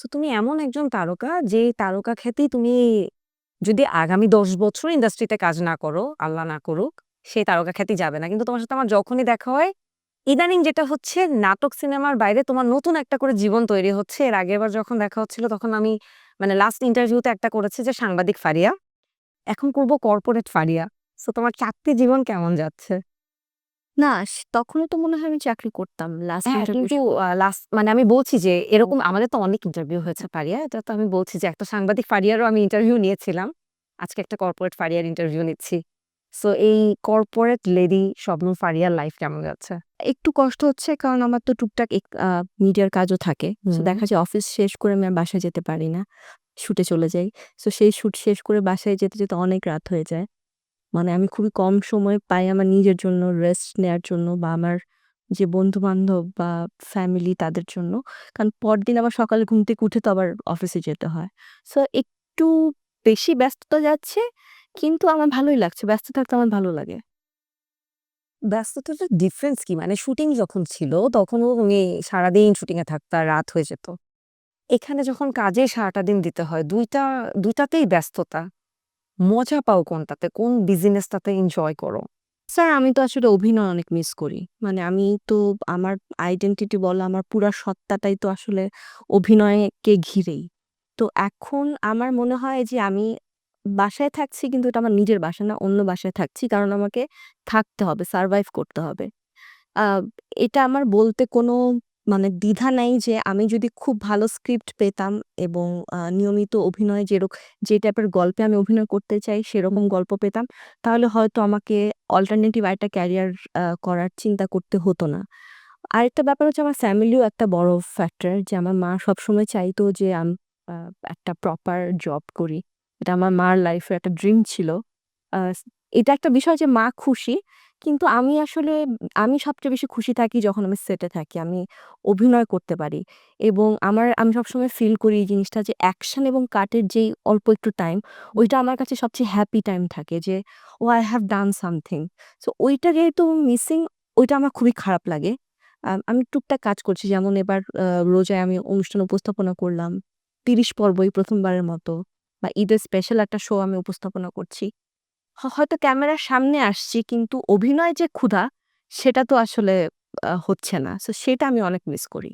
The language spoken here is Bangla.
সো তুমি এমন একজন তারকা যে তারকা খ্যাতি তুমি যদি আগামী ১০ বছর ইন্ডাস্ট্রিতে কাজ না করো, আল্লাহ না করুক, সেই তারকা খ্যাতি যাবে না। কিন্তু তোমার সাথে আমার যখনই দেখা হয়, ইদানিং যেটা হচ্ছে নাটক সিনেমার বাইরে তোমার নতুন একটা করে জীবন তৈরি হচ্ছে। এর আগেরবার যখন দেখা হচ্ছিল তখন আমি মানে লাস্ট ইন্টারভিউতে একটা করেছে যে সাংবাদিক ফারিয়া। এখন করব কর্পোরেট ফারিয়া। সো তোমার চাকরি জীবন কেমন যাচ্ছে? না, তখনও তো মনে হয় আমি চাকরি করতাম। লাস্ট হ্যাঁ, কিন্তু লাস্ট মানে আমি বলছি যে এরকম আমাদের তো অনেক ইন্টারভিউ হয়েছে ফারিয়া। এটা তো আমি বলছি যে একটা সাংবাদিক ফারিয়ারও আমি ইন্টারভিউ নিয়েছিলাম। আজকে একটা কর্পোরেট ফারিয়ার ইন্টারভিউ নিচ্ছি। সো এই কর্পোরেট লেডি শবনম ফারিয়ার লাইফ কেমন যাচ্ছে? একটু কষ্ট হচ্ছে কারণ আমার তো টুকটাক মিডিয়ার কাজও থাকে। দেখা যায় অফিস শেষ করে আমি আর বাসায় যেতে পারি না। শুটে চলে যাই। সো সেই শুট শেষ করে বাসায় যেতে, যেতে অনেক রাত হয়ে যায়। মানে আমি খুবই কম সময় পাই আমার নিজের জন্য রেস্ট নেয়ার জন্য বা আমার যে বন্ধু-বান্ধব বা ফ্যামিলি তাদের জন্য। কারণ পরদিন আবার সকালে ঘুম থেকে উঠে তো আবার অফিসে যেতে হয়। সো একটু বেশি ব্যস্ততা যাচ্ছে কিন্তু আমার ভালোই লাগছে। ব্যস্ত থাকতে আমার ভালো লাগে। ব্যস্ততাটার ডিফারেন্স কি? মানে শুটিং যখন ছিল তখনও তুমি সারাদিন শুটিং এ থাকতা, রাত হয়ে যেত। এখানে যখন কাজে সারাটা দিন দিতে হয় দুইটা দুইটাতেই ব্যস্ততা। মজা পাও কোনটাতে? কোন বিজিনেসটাতে এনজয় করো? স্যার আমি তো আসলে অভিনয় অনেক মিস করি। মানে আমি তো আমার আইডেন্টিটি বলো আমার পুরা সত্তাটাই তো আসলে অভিনয়কে ঘিরেই। তো এখন আমার মনে হয় যে আমি বাসায় থাকছি কিন্তু এটা আমার নিজের বাসা না, অন্য বাসায় থাকছি। কারণ আমাকে থাকতে হবে, সারভাইভ করতে হবে। এটা আমার বলতে কোনো মানে দ্বিধা নাই যে আমি যদি খুব ভালো স্ক্রিপ্ট পেতাম এবং নিয়মিত অভিনয় যেরক যে টাইপের গল্পে আমি অভিনয় করতে চাই সেরকম গল্প পেতাম, তাহলে হয়তো আমাকে অল্টারনেটিভ আরেকটা ক্যারিয়ার করার চিন্তা করতে হতো না। আরেকটা ব্যাপার হচ্ছে আমার ফ্যামিলিও একটা বড় ফ্যাক্টর যে আমার মা সবসময় চাইতো যে আম একটা প্রপার জব করি। এটা আমার মার লাইফের একটা ড্রিম ছিল। এটা একটা বিষয় যে মা খুশি। কিন্তু আমি আসলে আমি সবচেয়ে বেশি খুশি থাকি যখন আমি সেটে থাকি। আমি অভিনয় করতে পারি। এবং আমার আমি সবসময় ফিল করি এই জিনিসটা যে অ্যাকশন এবং কাটের যেই অল্প একটু টাইম, ওইটা আমার কাছে সবচেয়ে হ্যাপি টাইম থাকে যে ও I have done something. So ওইটা যেহেতু মিসিং ওইটা আমার খুবই খারাপ লাগে। আমি টুকটাক কাজ করছি। যেমন এবার রোজায় আমি অনুষ্ঠান উপস্থাপনা করলাম। ৩০ পর্বই ১ম বারের মতো। বা ঈদের স্পেশাল একটা শো আমি উপস্থাপনা করছি। হয়তো ক্যামেরার সামনে আসছি, কিন্তু অভিনয় যে ক্ষুধা, সেটা তো আসলে হচ্ছে না। সো সেটা আমি অনেক মিস করি।